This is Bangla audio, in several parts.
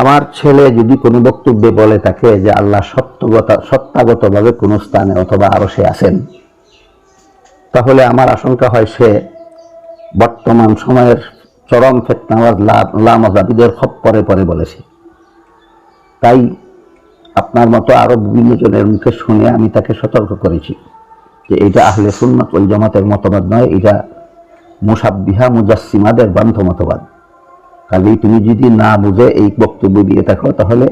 আমার ছেলে যদি কোনো বক্তব্যে বলে থাকে যে আল্লাহ সত্যগত সত্যাগতভাবে কোনো স্থানে অথবা আরও সে আসেন তাহলে আমার আশঙ্কা হয় সে বর্তমান সময়ের চরম ফেতনাওয়াজ লামাজাবিদের খপ পরে পরে বলেছে। তাই আপনার মতো আরও বিভিন্ন জনের মুখে শুনে আমি তাকে সতর্ক করেছি যে এটা আহলে সুন্নত ওই জামাতের মতবাদ নয়, এটা মুসাব্বিহা মুজাসিমাদের বান্ধ মতবাদ। কাজেই তুমি যদি না বুঝে এই বক্তব্য দিয়ে থাকো তাহলে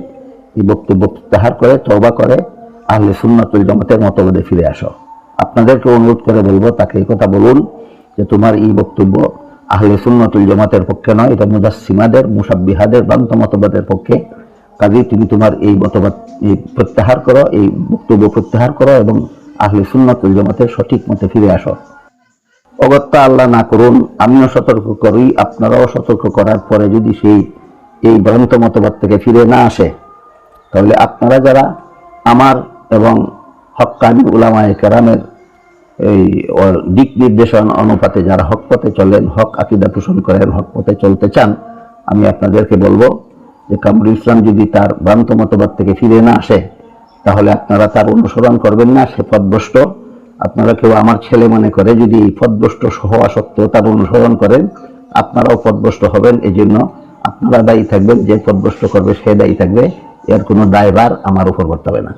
এই বক্তব্য প্রত্যাহার করে তবা করে, আহলে সুন্নাতুল জামাতের মতবাদে ফিরে আসো। আপনাদেরকে অনুরোধ করে বলব, তাকে এই কথা বলুন যে তোমার এই বক্তব্য আহলে সুন্নাতুল জামাতের পক্ষে নয়, এটা মুজাসিমাদের মুসাব্বিহাদের বান্ত মতবাদের পক্ষে। কাজেই তুমি তোমার এই মতবাদ প্রত্যাহার করো, এই বক্তব্য প্রত্যাহার করো এবং আহলে সুন্নাতুল জামাতের সঠিক মতে ফিরে আসো। অগত্যা আল্লাহ না করুন, আমিও সতর্ক করি, আপনারাও সতর্ক করার পরে যদি সেই, এই ভ্রান্ত মতবাদ থেকে ফিরে না আসে, তাহলে আপনারা যারা আমার এবং হক্কানি উলামায়ে কেরামের এই দিক নির্দেশন অনুপাতে যারা হক পথে চলেন, হক আকিদা পোষণ করেন, হক পথে চলতে চান, আমি আপনাদেরকে বলব যে কামরুল ইসলাম যদি তার ভ্রান্ত মতবাদ থেকে ফিরে না আসে, তাহলে আপনারা তার অনুসরণ করবেন না, সে পদভ্রষ্ট আপনারা কেউ আমার ছেলে মনে করে যদি পদভ্রষ্ট হওয়া সত্ত্বেও তার অনুসরণ করেন, আপনারাও পদভ্রষ্ট হবেন। এই জন্য আপনারা দায়ী থাকবেন, যে পদভ্রষ্ট করবে সে দায়ী থাকবে। এর কোনো দায়ভার আমার উপর করতে হবে না।